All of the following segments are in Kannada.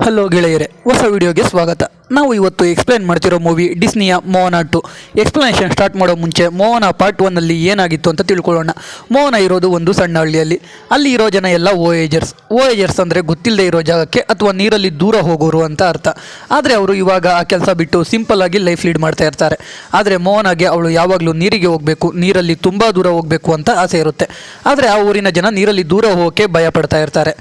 ಹಲೋ ಗೆಳೆಯರೆ, ಹೊಸ ವಿಡಿಯೋಗೆ ಸ್ವಾಗತ. ನಾವು ಇವತ್ತು ಎಕ್ಸ್ಪ್ಲೇನ್ ಮಾಡ್ತಿರೋ ಮೂವಿ ಡಿಸ್ನಿಯ ಮೋಹನ ಟು ಎಕ್ಸ್ಪ್ಲನೇಷನ್ ಸ್ಟಾರ್ಟ್ ಮಾಡೋ ಮುಂಚೆ ಮೋಹನ ಪಾರ್ಟ್ ಒನ್ನಲ್ಲಿ ಏನಾಗಿತ್ತು ಅಂತ ತಿಳ್ಕೊಳ್ಳೋಣ. ಮೋಹನ ಇರೋದು ಒಂದು ಸಣ್ಣ ಹಳ್ಳಿಯಲ್ಲಿ. ಅಲ್ಲಿ ಇರೋ ಜನ ಎಲ್ಲ ಓಯೇಜರ್ಸ್ ಓಯೇಜರ್ಸ್ ಅಂದರೆ ಗೊತ್ತಿಲ್ಲದೆ ಇರೋ ಜಾಗಕ್ಕೆ ಅಥವಾ ನೀರಲ್ಲಿ ದೂರ ಹೋಗೋರು ಅಂತ ಅರ್ಥ. ಆದರೆ ಅವರು ಇವಾಗ ಆ ಕೆಲಸ ಬಿಟ್ಟು ಸಿಂಪಲ್ ಆಗಿ ಲೈಫ್ ಲೀಡ್ ಮಾಡ್ತಾ ಇರ್ತಾರೆ. ಆದರೆ ಮೋಹನಾಗೆ ಅವಳು ಯಾವಾಗಲೂ ನೀರಿಗೆ ಹೋಗಬೇಕು, ನೀರಲ್ಲಿ ತುಂಬ ದೂರ ಹೋಗಬೇಕು ಅಂತ ಆಸೆ ಇರುತ್ತೆ. ಆದರೆ ಆ ಊರಿನ ಜನ ನೀರಲ್ಲಿ ದೂರ ಹೋಗೋಕ್ಕೆ ಭಯ ಪಡ್ತಾ ಇರ್ತಾರೆ.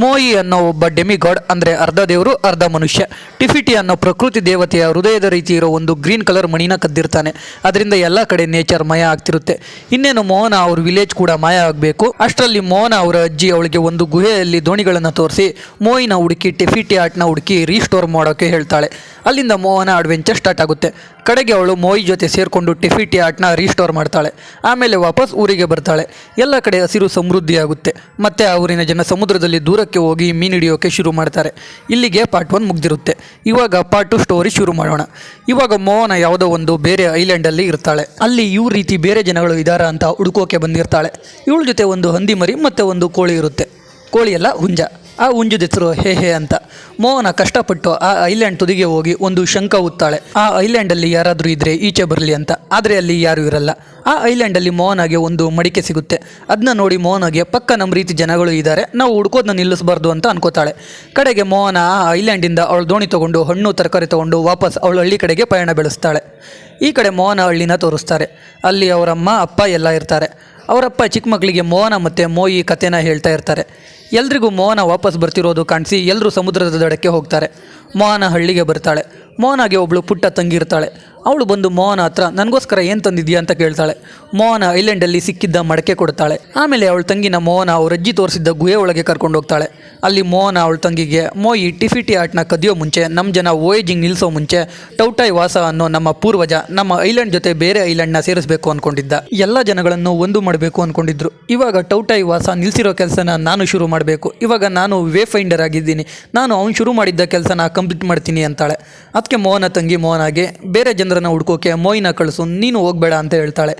ಮೋಯಿ ಅನ್ನೋ ಒಬ್ಬ ಡೆಮಿಗಾಡ್ ಅಂದರೆ ಅರ್ಧ ದೇವರು, ಅರ್ಧ ಮನುಷ್ಯ. ಟಿಫಿಟಿ ಅನ್ನೋ ಪ್ರಕೃತಿ ದೇವತೆಯ ಹೃದಯದ ರೀತಿ ಇರೋ ಒಂದು ಗ್ರೀನ್ ಕಲರ್ ಮಣಿನ ಕದ್ದಿರ್ತಾನೆ. ಅದರಿಂದ ಎಲ್ಲ ಕಡೆ ನೇಚರ್ ಮಯ ಆಗ್ತಿರುತ್ತೆ. ಇನ್ನೇನು ಮೋಹನ ಅವ್ರ ವಿಲೇಜ್ ಕೂಡ ಮಾಯ ಆಗಬೇಕು. ಅಷ್ಟರಲ್ಲಿ ಮೋಹನ ಅವರ ಅಜ್ಜಿ ಅವಳಿಗೆ ಒಂದು ಗುಹೆಯಲ್ಲಿ ದೋಣಿಗಳನ್ನು ತೋರಿಸಿ ಮೋಯಿನ ಹುಡುಕಿ, ಟಿಫಿಟಿ ಆಟ್ನ ಹುಡುಕಿ ರೀಸ್ಟೋರ್ ಮಾಡೋಕ್ಕೆ ಹೇಳ್ತಾಳೆ. ಅಲ್ಲಿಂದ ಮೋಹನ ಅಡ್ವೆಂಚರ್ ಸ್ಟಾರ್ಟ್ ಆಗುತ್ತೆ. ಕಡೆಗೆ ಅವಳು ಮೋಯಿ ಜೊತೆ ಸೇರಿಕೊಂಡು ಟಿಫಿಟಿ ಆಟ್ನ ರೀಸ್ಟೋರ್ ಮಾಡ್ತಾಳೆ. ಆಮೇಲೆ ವಾಪಸ್ ಊರಿಗೆ ಬರ್ತಾಳೆ. ಎಲ್ಲ ಕಡೆ ಹಸಿರು ಸಮೃದ್ಧಿಯಾಗುತ್ತೆ. ಮತ್ತೆ ಆ ಊರಿನ ಜನ ಸಮುದ್ರದಲ್ಲಿ ದೂರಕ್ಕೆ ಹೋಗಿ ಮೀನು ಹಿಡಿಯೋಕ್ಕೆ ಶುರು ಮಾಡ್ತಾರೆ. ಇಲ್ಲಿಗೆ ಪಾರ್ಟ್ ಒನ್ ಮುಗ್ದಿರುತ್ತೆ. ಇವಾಗ ಪಾರ್ಟ್ ಟು ಸ್ಟೋರಿ ಶುರು ಮಾಡೋಣ. ಇವಾಗ ಮೋಹನ ಯಾವುದೋ ಒಂದು ಬೇರೆ ಐಲ್ಯಾಂಡಲ್ಲಿ ಇರ್ತಾಳೆ. ಅಲ್ಲಿ ಇವ್ರ ರೀತಿ ಬೇರೆ ಜನಗಳು ಇದ್ದಾರಾ ಅಂತ ಹುಡುಕೋಕೆ ಬಂದಿರ್ತಾಳೆ. ಇವಳ ಜೊತೆ ಒಂದು ಹಂದಿ ಮರಿ ಮತ್ತು ಒಂದು ಕೋಳಿ ಇರುತ್ತೆ. ಕೋಳಿಯೆಲ್ಲ ಹುಂಜ. ಆ ಉಂಜುದಿತ್ರು ಹೇ ಹೇ ಅಂತ. ಮೋಹನ ಕಷ್ಟಪಟ್ಟು ಆ ಐಲ್ಯಾಂಡ್ ತುದಿಗೆ ಹೋಗಿ ಒಂದು ಶಂಕ ಉತ್ತಾಳೆ. ಆ ಐಲ್ಯಾಂಡಲ್ಲಿ ಯಾರಾದರೂ ಇದ್ರೆ ಈಚೆ ಬರಲಿ ಅಂತ. ಆದರೆ ಅಲ್ಲಿ ಯಾರೂ ಇರಲ್ಲ. ಆ ಐಲ್ಯಾಂಡಲ್ಲಿ ಮೋಹನಾಗೆ ಒಂದು ಮಡಿಕೆ ಸಿಗುತ್ತೆ. ಅದನ್ನ ನೋಡಿ ಮೋಹನಾಗೆ ಪಕ್ಕ ನಮ್ಮ ರೀತಿ ಜನಗಳು ಇದ್ದಾರೆ ನಾವು ಹುಡ್ಕೋದನ್ನ ನಿಲ್ಲಿಸಬಾರ್ದು ಅಂತ ಅನ್ಕೋತಾಳೆ. ಕಡೆಗೆ ಮೋಹನ ಆ ಐಲ್ಯಾಂಡಿಂದ ಅವಳು ದೋಣಿ ತಗೊಂಡು ಹಣ್ಣು, ತರಕಾರಿ ತಗೊಂಡು ವಾಪಸ್ ಅವಳು ಹಳ್ಳಿ ಕಡೆಗೆ ಪಯಣ ಬೆಳೆಸ್ತಾಳೆ. ಈ ಕಡೆ ಮೋಹನ ಹಳ್ಳಿನ ತೋರಿಸ್ತಾರೆ. ಅಲ್ಲಿ ಅವರಮ್ಮ, ಅಪ್ಪ ಎಲ್ಲ ಇರ್ತಾರೆ. ಅವರಪ್ಪ ಚಿಕ್ಕ ಮಕ್ಕಳಿಗೆ ಮೋಹನ ಮತ್ತು ಮೋಯಿ ಕಥೆನ ಹೇಳ್ತಾ ಇರ್ತಾರೆ. ಎಲ್ರಿಗೂ ಮೋಹನ ವಾಪಸ್ ಬರ್ತಿರೋದು ಕಾಣಿಸಿ ಎಲ್ಲರೂ ಸಮುದ್ರದ ದಡಕ್ಕೆ ಹೋಗ್ತಾರೆ. ಮೋಹನ ಹಳ್ಳಿಗೆ ಬರ್ತಾಳೆ. ಮೋಹನಾಗೆ ಒಬ್ಬಳು ಪುಟ್ಟ ತಂಗಿ ಇರ್ತಾಳೆ. ಅವಳು ಬಂದು ಮೋಹನ ಹತ್ರ, ನನಗೋಸ್ಕರ ಏನು ತಂದಿದ್ಯಾ? ಅಂತ ಕೇಳ್ತಾಳೆ. ಮೋಹನ ಐಲ್ಯಾಂಡಲ್ಲಿ ಸಿಕ್ಕಿದ್ದ ಮಡಕೆ ಕೊಡ್ತಾಳೆ. ಆಮೇಲೆ ಅವಳ ತಂಗಿನ ಮೋಹನ ಅವ್ರ ಅಜ್ಜಿ ತೋರಿಸಿದ್ದ ಗುಹೆ ಒಳಗೆ ಕರ್ಕೊಂಡು ಹೋಗ್ತಾಳೆ. ಅಲ್ಲಿ ಮೋಹನ ಅವಳ ತಂಗಿಗೆ, ಮೋಯಿ, ಟಿಫಿಟಿ ಆಟ್ನ ಕದಿಯೋ ಮುಂಚೆ ನಮ್ಮ ಜನ ವೋಯೇಜಿಂಗ್ ನಿಲ್ಲಿಸೋ ಮುಂಚೆ ಟೌಟಾಯ್ ವಾಸ ಅನ್ನೋ ನಮ್ಮ ಪೂರ್ವಜ, ನಮ್ಮ ಐಲ್ಯಾಂಡ್ ಜೊತೆ ಬೇರೆ ಐಲ್ಯಾಂಡ್ನ ಸೇರಿಸಬೇಕು ಅನ್ಕೊಂಡಿದ್ದ. ಎಲ್ಲ ಜನಗಳನ್ನು ಒಂದು ಮಾಡಬೇಕು ಅನ್ಕೊಂಡಿದ್ರು. ಇವಾಗ ಟೌಟಾಯ್ ವಾಸ ನಿಲ್ಲಿಸಿರೋ ಕೆಲಸನ ನಾನು ಶುರು ಮಾಡಬೇಕು. ಇವಾಗ ನಾನು ವೇ ಫೈಂಡರ್ ಆಗಿದ್ದೀನಿ. ನಾನು ಅವ್ನು ಶುರು ಮಾಡಿದ್ದ ಕೆಲಸನ ಕಂಪ್ಲೀಟ್ ಮಾಡ್ತೀನಿ ಅಂತಾಳೆ. ಅದಕ್ಕೆ ಮೋಹನ ತಂಗಿ ಮೋಹನಾಗೆ, ಬೇರೆ ಜನರನ್ನ ಹುಡ್ಕೋಕೆ ಮೋಯ್ನ ಕಳಿಸು, ನೀನು ಹೋಗಬೇಡ ಅಂತ ಹೇಳ್ತಾಳೆ.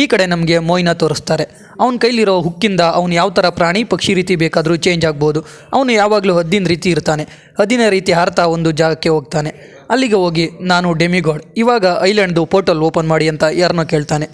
ಈ ಕಡೆ ನಮಗೆ ಮೋಯಿನ ತೋರಿಸ್ತಾರೆ. ಅವನ ಕೈಲಿರೋ ಹುಕ್ಕಿಂದ ಅವನು ಯಾವ ಥರ ಪ್ರಾಣಿ ಪಕ್ಷಿ ರೀತಿ ಬೇಕಾದರೂ ಚೇಂಜ್ ಆಗ್ಬೋದು. ಅವನು ಯಾವಾಗಲೂ ಹದ್ದಿನ ರೀತಿ ಇರ್ತಾನೆ. ಹದ್ದಿನ ರೀತಿ ಹಾರ್ತಾ ಒಂದು ಜಾಗಕ್ಕೆ ಹೋಗ್ತಾನೆ. ಅಲ್ಲಿಗೆ ಹೋಗಿ, ನಾನು ಡೆಮಿಗಾಡ್ ಇವಾಗ ಐಲ್ಯಾಂಡ್ದು ಪೋರ್ಟಲ್ ಓಪನ್ ಮಾಡಿ ಅಂತ ಯಾರನ್ನೋ ಕೇಳ್ತಾನೆ.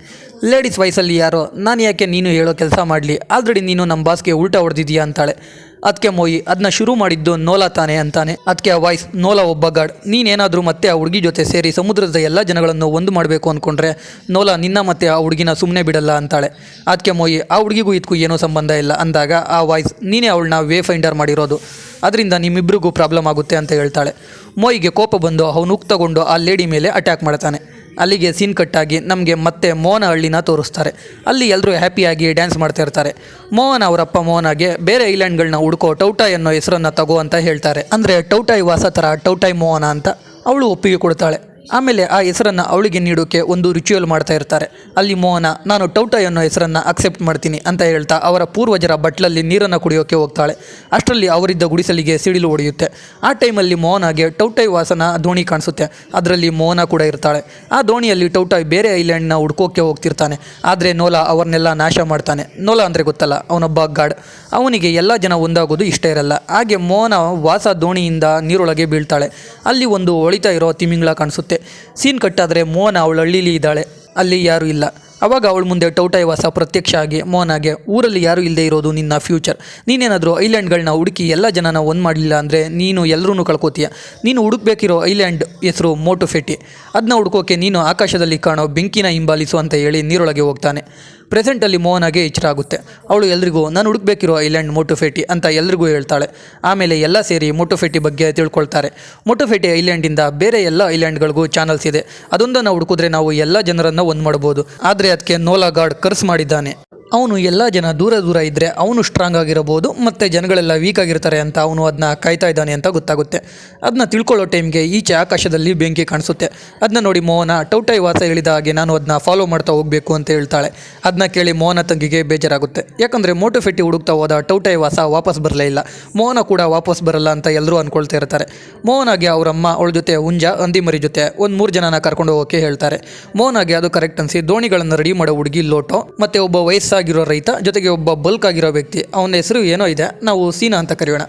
ಲೇಡೀಸ್ ವಯಸ್ಸಲ್ಲಿ ಯಾರೋ, ನಾನು ಯಾಕೆ ನೀನು ಹೇಳೋ ಕೆಲಸ ಮಾಡಲಿ? ಆಲ್ರೆಡಿ ನೀನು ನಮ್ಮ ಬಾಸ್ಗೆ ಉಲ್ಟಾ ಹೊಡೆದಿದ್ಯಾ ಅಂತಾಳೆ. ಅದಕ್ಕೆ ಮೋಯಿ ಅದನ್ನ ಶುರು ಮಾಡಿದ್ದು ನೋಲಾ ತಾನೆ ಅಂತಾನೆ. ಅದಕ್ಕೆ ಆ ವಾಯ್ಸ್ ನೋಲಾ ಒಬ್ಬ ಗಾಡ್. ನೀನೇನಾದರೂ ಮತ್ತೆ ಆ ಹುಡುಗಿ ಜೊತೆ ಸೇರಿ ಸಮುದ್ರದ ಎಲ್ಲ ಜನಗಳನ್ನು ಒಂದು ಮಾಡಬೇಕು ಅಂದ್ಕೊಂಡ್ರೆ ನೋಲಾ ನಿನ್ನ ಮತ್ತೆ ಆ ಹುಡುಗಿನ ಸುಮ್ಮನೆ ಬಿಡಲ್ಲ ಅಂತಾಳೆ. ಅದಕ್ಕೆ ಮೋಯಿ, ಆ ಹುಡುಗಿಗೂ ಇದಕ್ಕೂ ಏನೂ ಸಂಬಂಧ ಇಲ್ಲ ಅಂದಾಗ ಆ ವಾಯ್ಸ್ ನೀನೇ ಅವಳನ್ನ ವೇ ಫೈಂಡರ್ ಮಾಡಿರೋದು. ಅದರಿಂದ ನಿಮ್ಮಿಬ್ಬರಿಗೂ ಪ್ರಾಬ್ಲಮ್ ಆಗುತ್ತೆ ಅಂತ ಹೇಳ್ತಾಳೆ. ಮೋಯಿಗೆ ಕೋಪ ಬಂದು ಅವನು ಉಕ್ತಗೊಂಡು ಆ ಲೇಡಿ ಮೇಲೆ ಅಟ್ಯಾಕ್ ಮಾಡ್ತಾನೆ. ಅಲ್ಲಿಗೆ ಸೀನ್ ಕಟ್ಟಾಗಿ ನಮಗೆ ಮತ್ತೆ ಮೋಹನ ಹಳ್ಳಿನ ತೋರಿಸ್ತಾರೆ. ಅಲ್ಲಿ ಎಲ್ಲರೂ ಹ್ಯಾಪಿಯಾಗಿ ಡ್ಯಾನ್ಸ್ ಮಾಡ್ತಾ ಇರ್ತಾರೆ. ಮೋಹನ್ ಅವರಪ್ಪ ಮೋಹನಾಗೆ ಬೇರೆ ಐಲ್ಯಾಂಡ್ಗಳನ್ನ ಹುಡ್ಕೋ ಟೌಟಾಯ್ ಅನ್ನೋ ಹೆಸರನ್ನು ತಗೋ ಅಂತ ಹೇಳ್ತಾರೆ. ಅಂದರೆ ಟೌಟಾಯ್ ವಾಸ ಥರ ಟೌಟಾಯ್ ಮೋಹನ ಅಂತ ಅವಳು ಒಪ್ಪಿಗೆ ಕೊಡ್ತಾಳೆ. ಆಮೇಲೆ ಆ ಹೆಸರನ್ನು ಅವಳಿಗೆ ನೀಡೋಕೆ ಒಂದು ರಿಚುವಲ್ ಮಾಡ್ತಾ ಇರ್ತಾರೆ. ಅಲ್ಲಿ ಮೋಹನ, ನಾನು ಟೌಟೈ ಅನ್ನೋ ಹೆಸರನ್ನು ಅಕ್ಸೆಪ್ಟ್ ಮಾಡ್ತೀನಿ ಅಂತ ಹೇಳ್ತಾ ಅವರ ಪೂರ್ವಜರ ಬಟ್ಲಲ್ಲಿ ನೀರನ್ನು ಕುಡಿಯೋಕೆ ಹೋಗ್ತಾಳೆ. ಅಷ್ಟರಲ್ಲಿ ಅವರಿದ್ದ ಗುಡಿಸಲಿಗೆ ಸಿಡಿಲು ಹೊಡೆಯುತ್ತೆ ಆ ಟೈಮಲ್ಲಿ ಮೋಹನಾಗೆ ಟೌಟೈ ವಾಸನ ದೋಣಿ ಕಾಣಿಸುತ್ತೆ. ಅದರಲ್ಲಿ ಮೋಹನ ಕೂಡ ಇರ್ತಾಳೆ. ಆ ದೋಣಿಯಲ್ಲಿ ಟೌಟಾಯ್ ಬೇರೆ ಐಲ್ಯಾಂಡ್ನ ಹುಡ್ಕೋಕೆ ಹೋಗ್ತಿರ್ತಾನೆ. ಆದರೆ ನೋಲ ಅವ್ರನ್ನೆಲ್ಲ ನಾಶ ಮಾಡ್ತಾನೆ. ನೋಲ ಅಂದರೆ ಗೊತ್ತಲ್ಲ, ಅವನೊಬ್ಬ ಗಾಡ್. ಅವನಿಗೆ ಎಲ್ಲ ಜನ ಒಂದಾಗೋದು ಇಷ್ಟ ಇರಲ್ಲ. ಹಾಗೆ ಮೋಹನ ವಾಸ ದೋಣಿಯಿಂದ ನೀರೊಳಗೆ ಬೀಳ್ತಾಳೆ. ಅಲ್ಲಿ ಒಂದು ಹೊಳಿತಾ ಇರೋ ತಿಮಿಂಗ್ಳ ಕಾಣಿಸುತ್ತೆ. ಸೀನ್ ಕಟ್ಟಾದರೆ ಮೋಹನ ಅವಳು ಹಳ್ಳಿಲಿ ಇದ್ದಾಳೆ. ಅಲ್ಲಿ ಯಾರೂ ಇಲ್ಲ. ಅವಾಗ ಅವಳ ಮುಂದೆ ಟೌಟಾಯ್ ವಾಸ ಪ್ರತ್ಯಕ್ಷ ಆಗಿ ಮೋಹನಾಗೆ, ಊರಲ್ಲಿ ಯಾರೂ ಇಲ್ಲದೆ ಇರೋದು ನಿನ್ನ ಫ್ಯೂಚರ್. ನೀನೇನಾದರೂ ಐಲ್ಯಾಂಡ್ಗಳನ್ನ ಹುಡುಕಿ ಎಲ್ಲ ಜನನ ಒಂದು ಮಾಡಲಿಲ್ಲ ಅಂದರೆ ನೀನು ಎಲ್ಲರೂ ಕಳ್ಕೊತೀಯ. ನೀನು ಹುಡುಕ್ಬೇಕಿರೋ ಐಲ್ಯಾಂಡ್ ಹೆಸರು ಮೋಟು ಫೆಟಿ ಅದನ್ನ ಹುಡುಕೋಕೆ ನೀನು ಆಕಾಶದಲ್ಲಿ ಕಾಣೋ ಬೆಂಕಿನ ಹಿಂಬಾಲಿಸು ಅಂತ ಹೇಳಿ ನೀರೊಳಗೆ ಹೋಗ್ತಾನೆ. ಪ್ರೆಸೆಂಟಲ್ಲಿ ಮೋಹನಾಗೆ ಎಚ್ಚರ ಆಗುತ್ತೆ ಅವಳು ಎಲ್ರಿಗೂ, ನಾನು ಹುಡುಕ್ಬೇಕಿರೋ ಐಲ್ಯಾಂಡ್ ಮೋಟೋಫೇಟಿ ಅಂತ ಎಲ್ರಿಗೂ ಹೇಳ್ತಾಳೆ. ಆಮೇಲೆ ಎಲ್ಲ ಸೇರಿ ಮೋಟುಫೆಟಿ ಬಗ್ಗೆ ತಿಳ್ಕೊಳ್ತಾರೆ. ಮೋಟೋಫೇಟಿ ಐಲ್ಯಾಂಡಿಂದ ಬೇರೆ ಎಲ್ಲ ಐಲ್ಯಾಂಡ್ಗಳಿಗೂ ಚಾನಲ್ಸ್ ಇದೆ. ಅದೊಂದನ್ನು ಹುಡುಕಿದ್ರೆ ನಾವು ಎಲ್ಲ ಜನರನ್ನು ಒಂದು ಮಾಡ್ಬೋದು. ಆದರೆ ಅದಕ್ಕೆ ನೋಲಾ ಗಾರ್ಡ್ ಕರ್ಸ್ ಮಾಡಿದ್ದಾನೆ. ಅವನು ಎಲ್ಲ ಜನ ದೂರ ದೂರ ಇದ್ದರೆ ಅವನು ಸ್ಟ್ರಾಂಗ್ ಆಗಿರಬಹುದು, ಮತ್ತು ಜನಗಳೆಲ್ಲ ವೀಕ್ ಆಗಿರ್ತಾರೆ ಅಂತ ಅವನು ಅದನ್ನ ಕಾಯ್ತಾ ಇದ್ದಾನೆ ಅಂತ ಗೊತ್ತಾಗುತ್ತೆ. ಅದನ್ನ ತಿಳ್ಕೊಳ್ಳೋ ಟೈಮ್ಗೆ ಈಚೆ ಆಕಾಶದಲ್ಲಿ ಬೆಂಕಿ ಕಾಣಿಸುತ್ತೆ. ಅದನ್ನ ನೋಡಿ ಮೋಹನ, ಟೌಟೈ ವಾಸ ಹೇಳಿದ ಹಾಗೆ ನಾನು ಅದನ್ನ ಫಾಲೋ ಮಾಡ್ತಾ ಹೋಗಬೇಕು ಅಂತ ಹೇಳ್ತಾಳೆ. ಅದನ್ನ ಕೇಳಿ ಮೋಹನ ತಂಗಿಗೆ ಬೇಜಾರಾಗುತ್ತೆ. ಯಾಕಂದರೆ ಮೋಟುಫೆಟ್ಟಿ ಹುಡುಕ್ತಾ ಹೋದ ಟೌಟೈ ವಾಸ ವಾಪಸ್ ಬರಲೇ ಇಲ್ಲ. ಮೋಹನ ಕೂಡ ವಾಪಸ್ ಬರಲ್ಲ ಅಂತ ಎಲ್ಲರೂ ಅಂದ್ಕೊಳ್ತಾ ಇರ್ತಾರೆ. ಮೋಹನಾಗೆ ಅವರಮ್ಮ, ಅವಳ ಜೊತೆ ಹುಂಜ ಅಂದಿಮರಿ ಜೊತೆ ಒಂದು ಮೂರು ಜನನ ಕರ್ಕೊಂಡು ಹೋಗೋಕೆ ಹೇಳ್ತಾರೆ. ಮೋಹನಾಗೆ ಅದು ಕರೆಕ್ಟ್ ಅನಿಸಿ ದೋಣಿಗಳನ್ನು ರೆಡಿ ಮಾಡೋ ಹುಡುಗಿ ಲೋಟೋ, ಮತ್ತು ಒಬ್ಬ ವಯಸ್ಸಾಗಿರೋ ರೈತ, ಜೊತೆಗೆ ಒಬ್ಬ ಬಲ್ಕ್ ಆಗಿರೋ ವ್ಯಕ್ತಿ, ಅವನ ಹೆಸರು ಏನೋ ಇದೆ, ನಾವು ಸೀನಾ ಅಂತ ಕರೆಯೋಣ.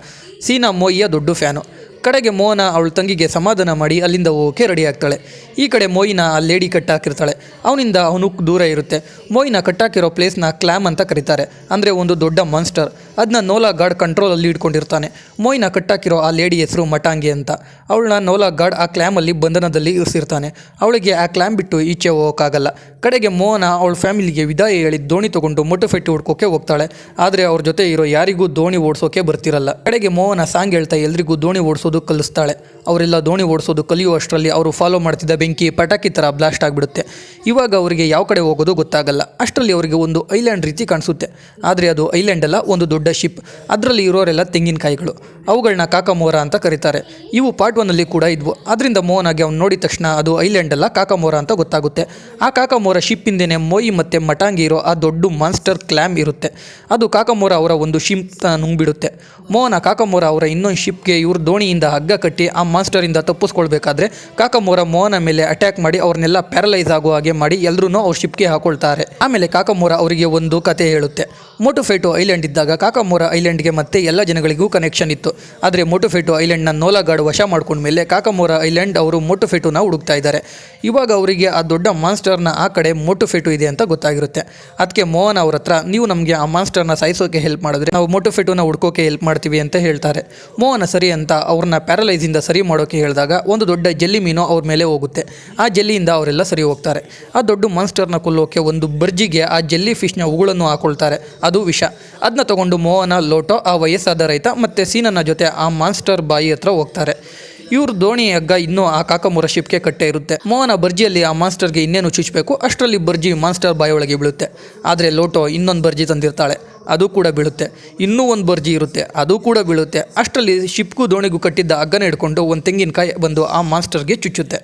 ಸೀನಾ ಮೋಯಿಯ ದೊಡ್ಡ ಫ್ಯಾನು. ಕಡೆಗೆ ಮೋಹನ ಅವಳ ತಂಗಿಗೆ ಸಮಾಧಾನ ಮಾಡಿ ಅಲ್ಲಿಂದ ಓಕೆ ರೆಡಿ ಆಗ್ತಾಳೆ. ಈ ಕಡೆ ಮೋಯಿನ ಆ ಲೇಡಿ ಕಟ್ಟಾಕಿರ್ತಾಳೆ ಅವನಿಂದ ಅವನು ದೂರ ಇರುತ್ತೆ. ಮೋಯಿನ ಕಟ್ಟಾಕಿರೋ ಪ್ಲೇಸ್ನ ಕ್ಲಾಮ್ ಅಂತ ಕರೀತಾರೆ. ಅಂದರೆ ಒಂದು ದೊಡ್ಡ ಮಾನ್ಸ್ಟರ್ ಅದನ್ನ ನೋಲಾ ಗಾರ್ಡ್ ಕಂಟ್ರೋಲಲ್ಲಿ ಇಟ್ಕೊಂಡಿರ್ತಾನೆ. ಮೋಯಿನ ಕಟ್ಟಾಕಿರೋ ಆ ಲೇಡಿ ಹೆಸರು ಮಟಾಂಗಿ ಅಂತ. ಅವಳನ್ನ ನೋಲಾ ಗಾರ್ಡ್ ಆ ಕ್ಲ್ಯಾಮಲ್ಲಿ ಬಂಧನದಲ್ಲಿ ಇರಿಸಿರ್ತಾನೆ. ಅವಳಿಗೆ ಆ ಕ್ಲ್ಯಾಮ್ ಬಿಟ್ಟು ಈಚೆ ಹೋಗೋಕ್ಕಾಗಲ್ಲ. ಕಡೆಗೆ ಮೋಹನ ಅವಳ ಫ್ಯಾಮಿಲಿಗೆ ವಿದಾಯ ಹೇಳಿ ದೋಣಿ ತಗೊಂಡು ಮೊಟ್ಟುಫೆಟ್ಟಿ ಹುಡ್ಕೋಕೆ ಹೋಗ್ತಾಳೆ. ಆದರೆ ಅವ್ರ ಜೊತೆ ಇರೋ ಯಾರಿಗೂ ದೋಣಿ ಓಡಿಸೋಕೆ ಬರ್ತಿರಲ್ಲ. ಕಡೆಗೆ ಮೋಹನ ಸಾಂಗ್ ಹೇಳ್ತಾ ಎಲ್ರಿಗೂ ದೋಣಿ ಓಡಿಸೋದು ಕಲಿಸ್ತಾಳೆ. ಅವರೆಲ್ಲ ದೋಣಿ ಓಡಿಸೋದು ಕಲಿಯುವಷ್ಟರಲ್ಲಿ ಅವರು ಫಾಲೋ ಮಾಡ್ತಿದ್ದ ಬೆಂಕಿ ಪಟಾಕಿ ಥರ ಬ್ಲಾಸ್ಟ್ ಆಗಿಬಿಡುತ್ತೆ. ಇವಾಗ ಅವರಿಗೆ ಯಾವ ಕಡೆ ಹೋಗೋದು ಗೊತ್ತಾಗಲ್ಲ. ಅಷ್ಟರಲ್ಲಿ ಅವರಿಗೆ ಒಂದು ಐಲ್ಯಾಂಡ್ ರೀತಿ ಕಾಣಿಸುತ್ತೆ. ಆದರೆ ಅದು ಐಲ್ಯಾಂಡ್ ಅಲ್ಲ, ಒಂದು ದೊಡ್ಡ ಶಿಪ್ ಅದರಲ್ಲಿ ಇರೋರೆಲ್ಲ ತೆಂಗಿನಕಾಯಿಗಳು. ಅವುಗಳನ್ನ ಕಾಕಮೋರ ಅಂತ ಕರೀತಾರೆ. ಇವು ಪಾರ್ಟ್ ಒನ್ನಲ್ಲಿ ಕೂಡ ಇದ್ವು. ಅದರಿಂದ ಮೋಹನಾಗಿ ಅವ್ನು ನೋಡಿದ ತಕ್ಷಣ ಅದು ಐಲ್ಯಾಂಡ್ ಅಲ್ಲ, ಕಾಕಮೋರ ಅಂತ ಗೊತ್ತಾಗುತ್ತೆ. ಆ ಕಾಕಮೋರ ಶಿಪ್ ಹಿಂದೆನೆ ಮೊಯಿ ಮತ್ತು ಮಟಾಂಗಿ ಇರೋ ಆ ದೊಡ್ಡ ಮಾನ್ಸ್ಟರ್ ಕ್ಲ್ಯಾಮ್ ಇರುತ್ತೆ. ಅದು ಕಾಕಮೋರ ಅವರ ಒಂದು ಶಿಪ್ ನುಂಗ್ಬಿಡುತ್ತೆ. ಮೋಹನ ಕಾಕಮೋರ ಅವರ ಇನ್ನೊಂದು ಶಿಪ್ಗೆ ಇವರು ದೋಣಿಯಿಂದ ಹಗ್ಗ ಕಟ್ಟಿ ಆ ಮಾನ್ಸ್ಟರಿಂದ ತಪ್ಪಿಸ್ಕೊಳ್ಬೇಕಾದ್ರೆ ಕಾಕಮೋರ ಮೋಹನ ಮೇಲೆ ಅಟ್ಯಾಕ್ ಮಾಡಿ ಅವ್ರನ್ನೆಲ್ಲ ಪ್ಯಾರಲೈಸ್ ಆಗುವ ಹಾಗೆ ಮಾಡಿ ಎಲ್ಲರೂ ಅವ್ರ ಶಿಪ್ಗೆ ಹಾಕೊಳ್ತಾರೆ. ಆಮೇಲೆ ಕಾಕಮೋರ ಅವರಿಗೆ ಒಂದು ಕತೆ ಹೇಳುತ್ತೆ. ಮೋಟುಫೇಟು ಐಲ್ಯಾಂಡ್ ಇದ್ದಾಗ ಕಾಕಮೋರ ಐಲ್ಯಾಂಡ್ಗೆ ಮತ್ತೆ ಎಲ್ಲ ಜನಗಳಿಗೂ ಕನೆಕ್ಷನ್ ಇತ್ತು. ಆದರೆ ಮೋಟುಫೆಟು ಐಲ್ಯಾಂಡ್ನ ನೋಲಾಗಾಡು ವಶ ಮಾಡ್ಕೊಂಡ್ಮೇಲೆ ಕಾಕಮೋರ ಐಲ್ಯಾಂಡ್ ಅವರು ಮೋಟುಫೆಟುನ ಹುಡುಕ್ತಾ ಇದ್ದಾರೆ. ಇವಾಗ ಅವರಿಗೆ ಆ ದೊಡ್ಡ ಮಾನ್ಸ್ಟರ್ನ ಆ ಕಡೆ ಮೋಟುಫೆಟು ಇದೆ ಅಂತ ಗೊತ್ತಾಗಿರುತ್ತೆ. ಅದಕ್ಕೆ ಮೋಹನ್ ಅವ್ರ ಹತ್ರ, ನೀವು ನಮಗೆ ಆ ಮಾನ್ಸ್ಟರ್ನ ಸಾಯಿಸೋಕೆ ಹೆಲ್ಪ್ ಮಾಡಿದ್ರೆ ನಾವು ಮೋಟುಫೆಟುನ ಹುಡ್ಕೋಕೆ ಹೆಲ್ಪ್ ಮಾಡ್ತೀವಿ ಅಂತ ಹೇಳ್ತಾರೆ. ಮೋಹನ ಸರಿ ಅಂತ ಅವ್ರನ್ನ ಪ್ಯಾರಲೈಸಿಂದ ಸರಿ ಮಾಡೋಕೆ ಹೇಳಿದಾಗ ಒಂದು ದೊಡ್ಡ ಜಲ್ಲಿ ಮೀನು ಅವ್ರ ಮೇಲೆ ಹೋಗುತ್ತೆ. ಆ ಜಲ್ಲಿಯಿಂದ ಅವರೆಲ್ಲ ಸರಿ ಹೋಗ್ತಾರೆ. ಆ ದೊಡ್ಡ ಮಾನ್ಸ್ಟರ್ನ ಕೊಲ್ಲೋಕೆ ಒಂದು ಬರ್ಜಿಗೆ ಆ ಜೆಲ್ಲಿ ಫಿಶ್ನ ಉಗುಳನ್ನು ಹಾಕೊಳ್ತಾರೆ. ಅದು ವಿಷ. ಅದನ್ನ ತಗೊಂಡು ಮೋಹನ, ಲೋಟೋ, ಆ ವಯಸ್ಸಾದ ರೈತ ಮತ್ತು ಸೀನನ ಜೊತೆ ಆ ಮಾನ್ಸ್ಟರ್ ಬಾಯಿ ಹತ್ರ ಹೋಗ್ತಾರೆ. ಇವ್ರ ದೋಣಿ ಹಗ್ಗ ಇನ್ನೂ ಆ ಕಾಕಮೂರ ಶಿಪ್ಗೆ ಕಟ್ಟೆ ಇರುತ್ತೆ. ಮೋಹನ ಬರ್ಜಿಯಲ್ಲಿ ಆ ಮಾನ್ಸ್ಟರ್ಗೆ ಇನ್ನೇನು ಚುಚ್ಚಬೇಕು ಅಷ್ಟರಲ್ಲಿ ಬರ್ಜಿ ಮಾನ್ಸ್ಟರ್ ಬಾಯಿ ಒಳಗೆ ಬೀಳುತ್ತೆ. ಆದರೆ ಲೋಟೋ ಇನ್ನೊಂದು ಬರ್ಜಿ ತಂದಿರ್ತಾಳೆ. ಅದು ಕೂಡ ಬೀಳುತ್ತೆ. ಇನ್ನೂ ಒಂದು ಬರ್ಜಿ ಇರುತ್ತೆ, ಅದು ಕೂಡ ಬೀಳುತ್ತೆ. ಅಷ್ಟರಲ್ಲಿ ಶಿಪ್ಗೂ ದೋಣಿಗೂ ಕಟ್ಟಿದ್ದ ಹಗ್ಗನ ಹಿಡ್ಕೊಂಡು ಒಂದು ತೆಂಗಿನಕಾಯಿ ಬಂದು ಆ ಮಾನ್ಸ್ಟರ್ಗೆ ಚುಚ್ಚುತ್ತೆ.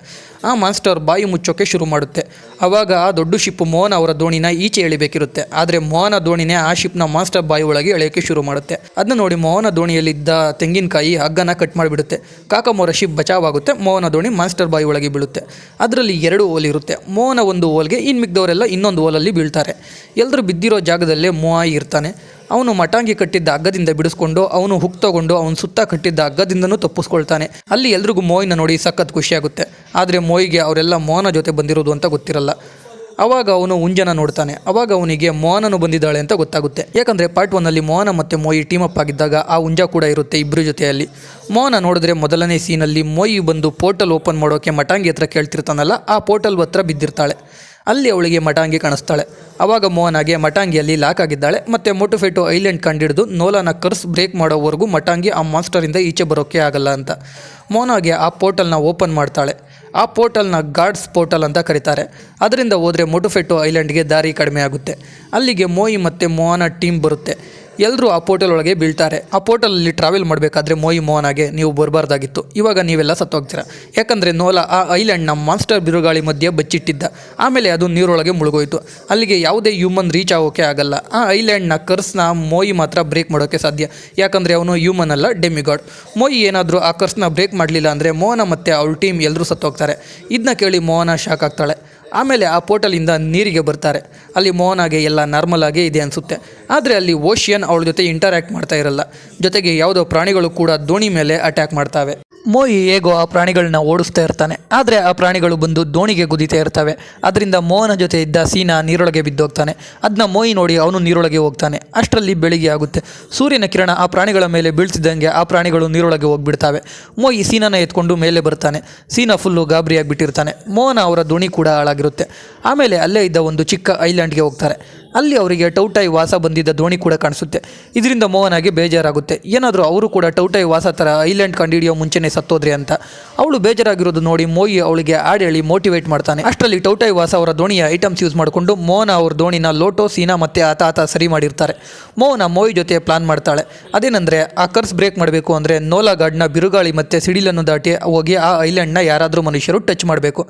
ಆ ಮಾನ್ಸ್ಟರ್ ಬಾಯಿ ಮುಚ್ಚೋಕೆ ಶುರು ಮಾಡುತ್ತೆ. ಆವಾಗ ಆ ದೊಡ್ಡ ಶಿಪ್ ಮೋಹನ್ ಅವರ ದೋಣಿನ ಈಚೆ ಎಳಿಬೇಕಿರುತ್ತೆ. ಆದರೆ ಮೋಹನ ದೋಣಿನೇ ಆ ಶಿಪ್ನ ಮಾನ್ಸ್ಟರ್ ಬಾಯಿ ಒಳಗೆ ಎಳೆಯೋಕೆ ಶುರು ಮಾಡುತ್ತೆ. ಅದನ್ನ ನೋಡಿ ಮೋಹನ ದೋಣಿಯಲ್ಲಿದ್ದ ತೆಂಗಿನಕಾಯಿ ಹಗ್ಗನ ಕಟ್ ಮಾಡಿಬಿಡುತ್ತೆ. ಕಾಕಮೋರ ಶಿಪ್ ಬಚಾವಾಗುತ್ತೆ, ಮೋಹನ ದೋಣಿ ಮಾನ್ಸ್ಟರ್ ಬಾಯಿ ಒಳಗೆ ಬೀಳುತ್ತೆ. ಅದರಲ್ಲಿ ಎರಡು ಓಲ್ ಇರುತ್ತೆ. ಮೋಹನ ಒಂದು ಓಲ್ಗೆ ಇನ್ನು ಮಿಕ್ದವರೆಲ್ಲ ಇನ್ನೊಂದು ಓಲಲ್ಲಿ ಬೀಳ್ತಾರೆ. ಎಲ್ಲರೂ ಬಿದ್ದಿರೋ ಜಾಗದಲ್ಲೇ ಮೋಹಾಯಿ ಇರ್ತಾನೆ. ಅವನು ಮಟಾಂಗಿ ಕಟ್ಟಿದ್ದ ಹಗ್ಗದಿಂದ ಬಿಡಿಸ್ಕೊಂಡು, ಅವನು ಹುಕ್ ತಗೊಂಡು ಅವನು ಸುತ್ತ ಕಟ್ಟಿದ್ದ ಹಗ್ಗದಿಂದನೂ ತಪ್ಪಿಸ್ಕೊಳ್ತಾನೆ. ಅಲ್ಲಿ ಎಲ್ರಿಗೂ ಮೋಯಿನ ನೋಡಿ ಸಖತ್ ಖುಷಿಯಾಗುತ್ತೆ. ಆದರೆ ಮೋಯಿಗೆ ಅವರೆಲ್ಲ ಮೋಹನ ಜೊತೆ ಬಂದಿರೋದು ಅಂತ ಗೊತ್ತಿರಲ್ಲ. ಅವಾಗ ಅವನು ಉಂಜನ ನೋಡ್ತಾನೆ. ಅವಾಗ ಅವನಿಗೆ ಮೋಹನನು ಬಂದಿದ್ದಾಳೆ ಅಂತ ಗೊತ್ತಾಗುತ್ತೆ. ಯಾಕಂದರೆ ಪಾರ್ಟ್ ಒನ್ನಲ್ಲಿ ಮೋಹನ ಮತ್ತು ಮೋಯಿ ಟೀಮ್ ಅಪ್ ಆಗಿದ್ದಾಗ ಆ ಉಂಜ ಕೂಡ ಇರುತ್ತೆ ಇಬ್ಬರ ಜೊತೆಯಲ್ಲಿ. ಮೋಹನ ನೋಡಿದ್ರೆ ಮೊದಲನೇ ಸೀನಲ್ಲಿ ಮೋಯಿ ಬಂದು ಪೋರ್ಟಲ್ ಓಪನ್ ಮಾಡೋಕೆ ಮಟಾಂಗಿ ಹತ್ರ ಕೇಳ್ತಿರ್ತಾನಲ್ಲ, ಆ ಪೋರ್ಟಲ್ ಹತ್ರ ಬಿದ್ದಿರ್ತಾಳೆ. ಅಲ್ಲಿ ಅವಳಿಗೆ ಮಟಾಂಗಿ ಕಾಣಿಸ್ತಾಳೆ. ಆವಾಗ ಮೋಹನಾಗೆ ಮಟಾಂಗಿಯಲ್ಲಿ ಲಾಕ್ ಆಗಿದ್ದಾಳೆ. ಮತ್ತು ಮೊಟುಫೆಟು ಐಲ್ಯಾಂಡ್ ಕಂಡಿಡಿದು ನೋಲಾನ ಕರ್ಸ್ ಬ್ರೇಕ್ ಮಾಡೋವರೆಗೂ ಮಟಾಂಗಿ ಆ ಮಾನ್ಸ್ಟರಿಂದ ಈಚೆ ಬರೋಕ್ಕೆ ಆಗಲ್ಲ ಅಂತ. ಮೋನಾಗೆ ಆ ಪೋರ್ಟಲ್ನ ಓಪನ್ ಮಾಡ್ತಾಳೆ. ಆ ಪೋರ್ಟಲ್ನ ಗಾಡ್ಸ್ ಪೋರ್ಟಲ್ ಅಂತ ಕರೀತಾರೆ. ಅದರಿಂದ ಹೋದರೆ ಮೊಟುಫೆಟು ಐಲ್ಯಾಂಡ್ಗೆ ದಾರಿ ಕಡಿಮೆ ಆಗುತ್ತೆ. ಅಲ್ಲಿಗೆ ಮೋಯಿ ಮತ್ತು ಮೋಹನ ಟೀಮ್ ಬರುತ್ತೆ. ಎಲ್ಲರೂ ಆ ಪೋರ್ಟಲ್ ಒಳಗೆ ಬೀಳ್ತಾರೆ. ಆ ಪೋರ್ಟಲಲ್ಲಿ ಟ್ರಾವೆಲ್ ಮಾಡಬೇಕಾದ್ರೆ ಮೋಯಿ ಮೋಹನಾಗೆ ನೀವು ಬರಬಾರ್ದಾಗಿತ್ತು. ಇವಾಗ ನೀವೆಲ್ಲ ಸತ್ತೋಗ್ತೀರ. ಯಾಕಂದರೆ ನೋಲ ಆ ಐಲ್ಯಾಂಡ್ನ ಮಾನ್ಸ್ಟರ್ ಬಿರುಗಾಳಿ ಮಧ್ಯೆ ಬಚ್ಚಿಟ್ಟಿದ್ದ. ಆಮೇಲೆ ಅದು ನೀರೊಳಗೆ ಮುಳುಗೋಯ್ತು. ಅಲ್ಲಿಗೆ ಯಾವುದೇ ಹ್ಯೂಮನ್ ರೀಚ್ ಆಗೋಕೆ ಆಗಲ್ಲ. ಆ ಐಲ್ಯಾಂಡ್ನ ಕರ್ಸ್ನ ಮೋಯಿ ಮಾತ್ರ ಬ್ರೇಕ್ ಮಾಡೋಕ್ಕೆ ಸಾಧ್ಯ. ಯಾಕಂದರೆ ಅವನು ಹ್ಯೂಮನ್ ಅಲ್ಲ ಡೆಮಿಗಾಡ್ ಮೋಯಿ ಏನಾದರೂ ಆ ಕರ್ಸ್ನ ಬ್ರೇಕ್ ಮಾಡಲಿಲ್ಲ ಅಂದರೆ ಮೋಹನ ಮತ್ತು ಅವಳ ಟೀಮ್ ಎಲ್ಲರೂ ಸತ್ತೋಗ್ತಾರೆ. ಇದನ್ನ ಕೇಳಿ ಮೋಹನ ಶಾಕ್ ಆಗ್ತಾಳೆ. ಆಮೇಲೆ ಆ ಪೋರ್ಟಲಿಂದ ನೀರಿಗೆ ಬರ್ತಾರೆ. ಅಲ್ಲಿ ಮೋಹನಾಗೆ ಎಲ್ಲ ನಾರ್ಮಲ್ ಆಗೇ ಇದೆ ಅನಿಸುತ್ತೆ. ಆದರೆ ಅಲ್ಲಿ ಓಷಿಯನ್ ಅವಳ ಜೊತೆ ಇಂಟರ್ಯಾಕ್ಟ್ ಮಾಡ್ತಾ ಇರಲ್ಲ. ಜೊತೆಗೆ ಯಾವುದೋ ಪ್ರಾಣಿಗಳು ಕೂಡ ದೋಣಿ ಮೇಲೆ ಅಟ್ಯಾಕ್ ಮಾಡ್ತಾವೆ. ಮೋಯಿ ಹೇಗೋ ಆ ಪ್ರಾಣಿಗಳನ್ನ ಓಡಿಸ್ತಾ ಇರ್ತಾನೆ. ಆದರೆ ಆ ಪ್ರಾಣಿಗಳು ಬಂದು ದೋಣಿಗೆ ಗುದಿತಾ ಇರ್ತವೆ. ಅದರಿಂದ ಮೋಹನ ಜೊತೆ ಇದ್ದ ಸೀನಾ ನೀರೊಳಗೆ ಬಿದ್ದೋಗ್ತಾನೆ. ಅದನ್ನ ಮೋಯಿ ನೋಡಿ ಅವನು ನೀರೊಳಗೆ ಹೋಗ್ತಾನೆ. ಅಷ್ಟರಲ್ಲಿ ಬೆಳಿಗ್ಗೆ ಆಗುತ್ತೆ. ಸೂರ್ಯನ ಕಿರಣ ಆ ಪ್ರಾಣಿಗಳ ಮೇಲೆ ಬೀಳ್ತಿದ್ದಂಗೆ ಆ ಪ್ರಾಣಿಗಳು ನೀರೊಳಗೆ ಹೋಗ್ಬಿಡ್ತಾವೆ. ಮೋಯಿ ಸೀನಾನ ಎತ್ಕೊಂಡು ಮೇಲೆ ಬರ್ತಾನೆ. ಸೀನಾ ಫುಲ್ಲು ಗಾಬರಿಯಾಗಿ ಬಿಟ್ಟಿರ್ತಾನೆ ಮೋಹನ ಅವರ ದೋಣಿ ಕೂಡ ಹಾಳಾಗಿರುತ್ತೆ. ಆಮೇಲೆ ಅಲ್ಲೇ ಇದ್ದ ಒಂದು ಚಿಕ್ಕ ಐಲ್ಯಾಂಡ್ಗೆ ಹೋಗ್ತಾರೆ. ಅಲ್ಲಿ ಅವರಿಗೆ ಟೌಟಾಯಿ ವಾಸ ಬಂದಿದ್ದ ದೋಣಿ ಕೂಡ ಕಾಣಿಸುತ್ತೆ. ಇದರಿಂದ ಮೋಹನಾಗಿ ಬೇಜಾರಾಗುತ್ತೆ. ಏನಾದರೂ ಅವರು ಕೂಡ ಟೌಟಾಯಿ ವಾಸ ಥರ ಐಲ್ಯಾಂಡ್ ಕಂಡುಹಿಡಿಯೋ ಮುಂಚೆನೇ ಸತ್ತೋದ್ರಿ ಅಂತ. ಅವಳು ಬೇಜಾರಾಗಿರೋದು ನೋಡಿ ಮೋಯಿ ಅವಳಿಗೆ ಆಡ್ ಹೇಳಿ ಮೋಟಿವೇಟ್ ಮಾಡ್ತಾನೆ. ಅಷ್ಟರಲ್ಲಿ ಟೌಟಾಯಿ ವಾಸ ಅವರ ದೋಣಿಯ ಐಟಮ್ಸ್ ಯೂಸ್ ಮಾಡಿಕೊಂಡು ಮೋಹನ ಅವ್ರ ದೋಣಿನ ಲೋಟೋ, ಸೀನಾ ಮತ್ತು ಆತ ಆತ ಸರಿ ಮಾಡಿರ್ತಾರೆ. ಮೋಹನ ಮೋಯಿ ಜೊತೆ ಪ್ಲಾನ್ ಮಾಡ್ತಾಳೆ. ಅದೇನೆಂದರೆ ಆ ಕರ್ಸ್ ಬ್ರೇಕ್ ಮಾಡಬೇಕು ಅಂದರೆ ನೋಲಾಗಾಡ್ನ ಬಿರುಗಾಳಿ ಮತ್ತು ಸಿಡಿಲನ್ನು ದಾಟಿ ಹೋಗಿ ಆ ಐಲ್ಯಾಂಡ್ನ ಯಾರಾದರೂ ಮನುಷ್ಯರು ಟಚ್ ಮಾಡಬೇಕು.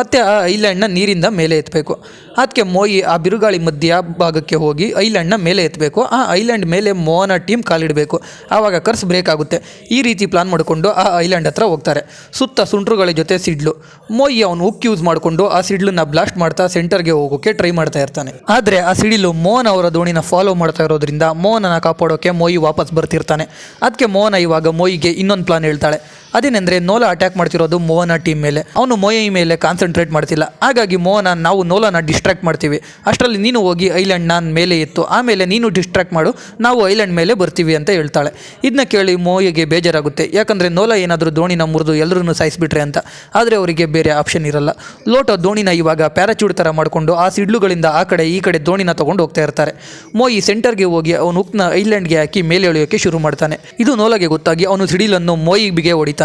ಮತ್ತು ಆ ಐಲ್ಯಾಂಡ್ನ ನೀರಿಂದ ಮೇಲೆ ಎತ್ತಬೇಕು ಅದಕ್ಕೆ ಮೋಯಿ ಆ ಬಿರುಗಾಳಿ ಮಧ್ಯ ಭಾಗಕ್ಕೆ ಹೋಗಿ ಐಲ್ಯಾಂಡ್ನ ಮೇಲೆ ಎತ್ತಬೇಕು ಆ ಐಲ್ಯಾಂಡ್ ಮೇಲೆ ಮೋಹನ ಟೀಮ್ ಕಾಲಿಡಬೇಕು. ಆವಾಗ ಕರ್ಸ್ ಬ್ರೇಕ್ ಆಗುತ್ತೆ. ಈ ರೀತಿ ಪ್ಲಾನ್ ಮಾಡಿಕೊಂಡು ಆ ಐಲ್ಯಾಂಡ್ ಹತ್ರ ಹೋಗ್ತಾರೆ. ಸುತ್ತ ಸುಂಟ್ರುಗಳ ಜೊತೆ ಸಿಡ್ಲು. ಮೋಯಿ ಅವನು ಉಕ್ ಯೂಸ್ ಮಾಡಿಕೊಂಡು ಆ ಸಿಡ್ಲನ್ನ ಬ್ಲಾಸ್ಟ್ ಮಾಡ್ತಾ ಸೆಂಟರ್ಗೆ ಹೋಗೋಕೆ ಟ್ರೈ ಮಾಡ್ತಾ ಇರ್ತಾನೆ. ಆದರೆ ಆ ಸಿಡಿಲು ಮೋಹನ್ ಅವರ ದೋಣಿನ ಫಾಲೋ ಮಾಡ್ತಾ ಇರೋದ್ರಿಂದ ಮೋಹನನ ಕಾಪಾಡೋಕೆ ಮೋಯಿ ವಾಪಸ್ ಬರ್ತಿರ್ತಾನೆ. ಅದಕ್ಕೆ ಮೋಹನ ಇವಾಗ ಮೋಯಿಗೆ ಇನ್ನೊಂದು ಪ್ಲಾನ್ ಹೇಳ್ತಾಳೆ. ಅದೇನೆಂದರೆ ನೋಲಾ ಅಟ್ಯಾಕ್ ಮಾಡ್ತಿರೋದು ಮೋಹನ ಟೀಮ್ ಮೇಲೆ. ಅವನು ಮೋಯಿ ಮೇಲೆ ಕಾನ್ಸಂಟ್ರೇಟ್ ಮಾಡ್ತಿಲ್ಲ. ಹಾಗಾಗಿ ಮೋಹನ, ನಾವು ನೋಲಾನ ಡಿಸ್ಟ್ರಾಕ್ಟ್ ಮಾಡ್ತೀವಿ. ಅಷ್ಟರಲ್ಲಿ ನೀನು ಹೋಗಿ ಐಲ್ಯಾಂಡ್ ನಾನು ಮೇಲೆ ಇತ್ತು ಆಮೇಲೆ ನೀನು ಡಿಸ್ಟ್ರಾಕ್ಟ್ ಮಾಡು. ನಾವು ಐಲ್ಯಾಂಡ್ ಮೇಲೆ ಬರ್ತೀವಿ ಅಂತ ಹೇಳ್ತಾಳೆ. ಇದನ್ನ ಕೇಳಿ ಮೋಯಿಗೆ ಬೇಜಾರಾಗುತ್ತೆ. ಯಾಕಂದರೆ ನೋಲಾ ಏನಾದರೂ ದೋಣಿನ ಮುರಿದು ಎಲ್ಲರೂ ಸಾಯಿಸಿಬಿಟ್ರೆ ಅಂತ. ಆದರೆ ಅವರಿಗೆ ಬೇರೆ ಆಪ್ಷನ್ ಇರಲ್ಲ. ಲೋಟೋ ದೋಣಿನ ಇವಾಗ ಪ್ಯಾರಾಚೂಟ್ ಥರ ಮಾಡಿಕೊಂಡು ಆ ಸಿಡ್ಲುಗಳಿಂದ ಆ ಕಡೆ ಈ ಕಡೆ ದೋಣಿನ ತೊಗೊಂಡು ಹೋಗ್ತಾ ಇರ್ತಾರೆ. ಮೋಯಿ ಸೆಂಟರ್ಗೆ ಹೋಗಿ ಅವನು ಉಕ್ನ ಐಲ್ಯಾಂಡ್ಗೆ ಹಾಕಿ ಮೇಲೆ ಎಳೆಯೋಕ್ಕೆ ಶುರು ಮಾಡ್ತಾನೆ. ಇದು ನೋಲಾಗೆ ಗೊತ್ತಾಗಿ ಅವನು ಸಿಡಿಲನ್ನು ಮೋಯಿಗೆ ಹೊಡಿತಾನೆ.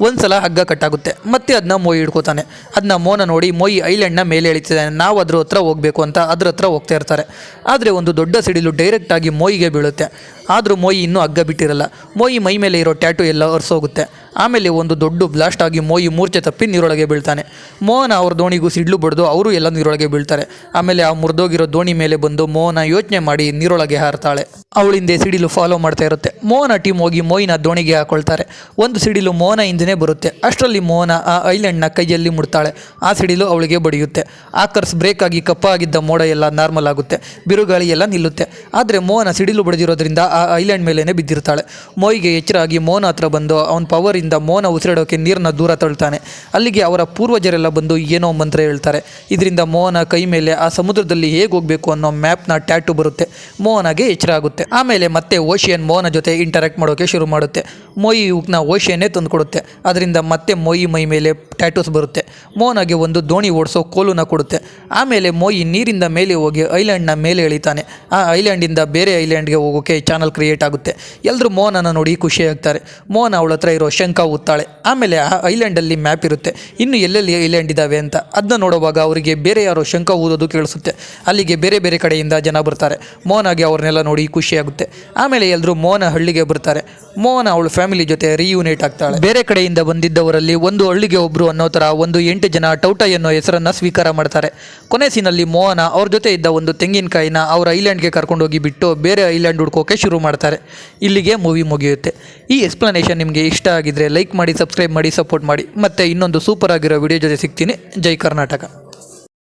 ಒಂದ್ಸಲ ಹಗ್ಗ ಕಟ್ಟಾಗುತ್ತೆ. ಮತ್ತೆ ಅದನ್ನ ಮೋಯಿ ಹಿಡ್ಕೋತಾನೆ. ಅದನ್ನ ಮೋನ ನೋಡಿ ಮೋಯಿ ಐಲ್ಯಾಂಡ್ನ ಮೇಲೆ ಎಳಿತಿದ್ದಾನೆ. ನಾವು ಅದ್ರ ಹತ್ರ ಹೋಗಬೇಕು ಅಂತ ಅದ್ರ ಹತ್ರ ಹೋಗ್ತಾ ಇರ್ತಾರೆ. ಆದರೆ ಒಂದು ದೊಡ್ಡ ಸಿಡಿಲು ಡೈರೆಕ್ಟಾಗಿ ಮೋಯಿಗೆ ಬೀಳುತ್ತೆ. ಆದರೂ ಮೋಯಿ ಇನ್ನೂ ಹಗ್ಗ ಬಿಟ್ಟಿರಲ್ಲ. ಮೋಯಿ ಮೈ ಮೇಲೆ ಇರೋ ಟ್ಯಾಟು ಎಲ್ಲ ಒರೆಸೋಗುತ್ತೆ. ಆಮೇಲೆ ಒಂದು ದೊಡ್ಡ ಬ್ಲಾಸ್ಟ್ ಆಗಿ ಮೋಯಿ ಮೂರ್ಛೆ ತಪ್ಪಿ ನೀರೊಳಗೆ ಬೀಳ್ತಾನೆ. ಮೋಹನ ಅವ್ರ ದೋಣಿಗೂ ಸಿಡ್ಲು ಬಡ್ದು ಅವರು ಎಲ್ಲ ನೀರೊಳಗೆ ಬೀಳ್ತಾರೆ. ಆಮೇಲೆ ಆ ಮುರಿದೋಗಿರೋ ದೋಣಿ ಮೇಲೆ ಬಂದು ಮೋಹನ ಯೋಚನೆ ಮಾಡಿ ನೀರೊಳಗೆ ಹಾರ್ತಾಳೆ. ಅವಳಿಂದೆ ಸಿಡಿಲು ಫಾಲೋ ಮಾಡ್ತಾ ಇರುತ್ತೆ. ಮೋಹನ ಟೀಮ್ ಹೋಗಿ ಮೋಯಿನ ದೋಣಿಗೆ ಹಾಕೊಳ್ತಾರೆ. ಒಂದು ಸಿಡಿಲು ಮೋಹನ ಹಿಂದೆನೇ ಬರುತ್ತೆ. ಅಷ್ಟರಲ್ಲಿ ಮೋಹನ ಆ ಐಲ್ಯಾಂಡ್ನ ಕೈಯಲ್ಲಿ ಮುಡ್ತಾಳೆ ಆ ಸಿಡಿಲು ಅವಳಿಗೆ ಬಡಿಯುತ್ತೆ. ಆಕರ್ಸ್ ಬ್ರೇಕ್ ಆಗಿ ಕಪ್ಪಾಗಿದ್ದ ಮೋಡ ಎಲ್ಲ ನಾರ್ಮಲ್ ಆಗುತ್ತೆ. ಬಿರುಗಾಳಿ ಎಲ್ಲ ನಿಲ್ಲುತ್ತೆ. ಆದರೆ ಮೋಹನ ಸಿಡಿಲು ಬಡಿದಿರೋದ್ರಿಂದ ಆ ಐಲ್ಯಾಂಡ್ ಮೇಲೇ ಬಿದ್ದಿರ್ತಾಳೆ. ಮೋಯಿಗೆ ಎಚ್ಚರಾಗಿ ಮೋಹನ ಹತ್ರ ಬಂದು ಅವನ ಪವರಿಂದ ಮೋಹನ ಉಸಿರಾಡೋಕೆ ನೀರನ್ನ ದೂರ ತಳ್ತಾನೆ. ಅಲ್ಲಿಗೆ ಅವರ ಪೂರ್ವಜರೆಲ್ಲ ಬಂದು ಏನೋ ಮಂತ್ರ ಹೇಳ್ತಾರೆ. ಇದರಿಂದ ಮೋಹನ ಕೈ ಮೇಲೆ ಆ ಸಮುದ್ರದಲ್ಲಿ ಹೇಗೆ ಹೋಗಬೇಕು ಅನ್ನೋ ಮ್ಯಾಪ್ನ ಟ್ಯಾಟು ಬರುತ್ತೆ. ಮೋಹನಾಗೆ ಎಚ್ಚರ ಆಗುತ್ತೆ. ಆಮೇಲೆ ಮತ್ತೆ ಓಶಿಯನ್ ಮೋಹನ ಜೊತೆ ಇಂಟರಾಕ್ಟ್ ಮಾಡೋಕೆ ಶುರು ಮಾಡುತ್ತೆ. ಮೊಯಿ ಉಕ್ನ ಓಶಿಯನ್ನೇ ತಂದುಕೊಡುತ್ತೆ. ಅದರಿಂದ ಮತ್ತೆ ಮೊಯಿ ಮೈ ಮೇಲೆ ಟ್ಯಾಟೂಸ್ ಬರುತ್ತೆ. ಮೋಹನಗೆ ಒಂದು ದೋಣಿ ಓಡಿಸೋ ಕೋಲುನ ಕೊಡುತ್ತೆ. ಆಮೇಲೆ ಮೋಯಿ ನೀರಿಂದ ಮೇಲೆ ಹೋಗಿ ಐಲ್ಯಾಂಡ್ನ ಮೇಲೆ ಎಳಿತಾನೆ. ಆ ಐಲ್ಯಾಂಡಿಂದ ಬೇರೆ ಐಲ್ಯಾಂಡ್ಗೆ ಹೋಗೋಕೆ ಚಾನಲ್ ಕ್ರಿಯೇಟ್ ಆಗುತ್ತೆ. ಎಲ್ಲರೂ ಮೋಹನನ ನೋಡಿ ಖುಷಿಯಾಗ್ತಾರೆ. ಮೋಹನ ಅವಳ ಹತ್ರ ಇರೋ ಶಂಕ ಉತ್ತಾಳೆ. ಆಮೇಲೆ ಆ ಐಲ್ಯಾಂಡಲ್ಲಿ ಮ್ಯಾಪ್ ಇರುತ್ತೆ. ಇನ್ನು ಎಲ್ಲೆಲ್ಲಿ ಐಲ್ಯಾಂಡ್ ಇದ್ದಾವೆ ಅಂತ. ಅದನ್ನ ನೋಡುವಾಗ ಅವರಿಗೆ ಬೇರೆ ಯಾರೋ ಶಂಕ ಊದೋದು ಕೇಳಿಸುತ್ತೆ. ಅಲ್ಲಿಗೆ ಬೇರೆ ಬೇರೆ ಕಡೆಯಿಂದ ಜನ ಬರ್ತಾರೆ. ಮೋಹನಾಗೆ ಅವ್ರನ್ನೆಲ್ಲ ನೋಡಿ ಖುಷಿಯಾಗುತ್ತೆ. ಆಮೇಲೆ ಎಲ್ಲರೂ ಮೋಹನ ಹಳ್ಳಿಗೆ ಬರ್ತಾರೆ. ಮೋಹನ ಅವಳ ಫ್ಯಾಮಿಲಿ ಜೊತೆ ರಿಯೂನೇಟ್ ಆಗ್ತಾಳೆ. ಬೇರೆ ಕಡೆಯಿಂದ ಬಂದಿದ್ದವರಲ್ಲಿ ಒಂದು ಹಳ್ಳಿಗೆ ಒಬ್ರು ಅನ್ನೋ ಥರ ಒಂದು ಎಂಟು ಜನ ಟೌಟೈ ಅನ್ನೋ ಹೆಸರನ್ನ ಸ್ವೀಕಾರ ಮಾಡ್ತಾರೆ. ಕೊನೆ ಸೀನಲ್ಲಿ ಮೋಹನ ಅವ್ರ ಜೊತೆ ಇದ್ದ ಒಂದು ತೆಂಗಿನಕಾಯಿನ ಅವ್ರ ಐಲ್ಯಾಂಡ್ಗೆ ಕರ್ಕೊಂಡೋಗಿ ಬಿಟ್ಟು ಬೇರೆ ಐಲ್ಯಾಂಡ್ ಹುಡ್ಕೋಕೆ ಶುರು ಮಾಡ್ತಾರೆ. ಇಲ್ಲಿಗೆ ಮೂವಿ ಮುಗಿಯುತ್ತೆ. ಈ ಎಕ್ಸ್ಪ್ಲನೇಷನ್ ನಿಮಗೆ ಇಷ್ಟ ಆಗಿದ್ರೆ ಲೈಕ್ ಮಾಡಿ, ಸಬ್ಸ್ಕ್ರೈಬ್ ಮಾಡಿ, ಸಪೋರ್ಟ್ ಮಾಡಿ. ಮತ್ತೆ ಇನ್ನೊಂದು ಸೂಪರ್ ಆಗಿರೋ ವಿಡಿಯೋ ಜೊತೆ ಸಿಗ್ತೀನಿ. ಜೈ ಕರ್ನಾಟಕ.